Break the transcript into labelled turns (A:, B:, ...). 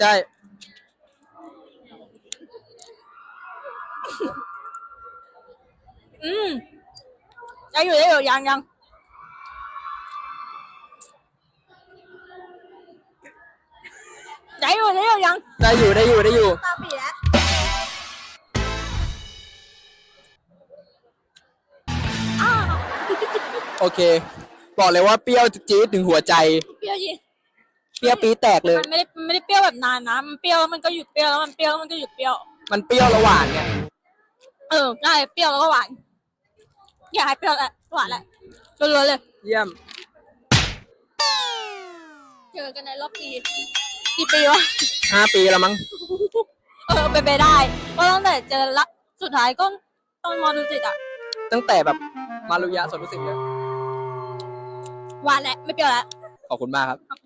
A: ใช่
B: อืมได้อยู่ได้อยู่ยังยังได้อยู่ได้อยู่ยัง
A: ได้อยู่ได้อยู่ได้อยู่
B: ตาปีแล้วอ้าว
A: โอเค บอกเลยว่าเปรี้ยวจี๊ดถึงหัวใจ
B: เปรี้ยวยี
A: เปรี้ยวปี๊ดแตกเลย
B: มันไม่ได้มันไม่ได้เปรี้ยวแบบนานนะมันเปรี้ยวแล้วมันก็หยุดเปรี้ยวแล้วมันเปรี้ยวแล้วมันก็หยุดเปรี้ยว
A: มันเปรี้ยวระหว่างเนี่ย
B: เออใช่เปรี้ยวแล้วก็หวานอยากให้เปรี้ยวแหละหวานแหละรัวๆเลย
A: เยี่ยม
B: เจอกันในรอบปีกี่ปีวะ
A: ห้าปีแล้วมั้ง
B: เออเป็นไปได้เพราะตั้งแต่เจอละสุดท้ายก็ตอนมอนุสิตอะ
A: ตั้งแต่แบบมารุยะสวนดุสิตเลย
B: หวานแหละไม่เปรี้ยวแล้ว
A: ขอบคุณมากครับ
B: ขอบคุณค่ะ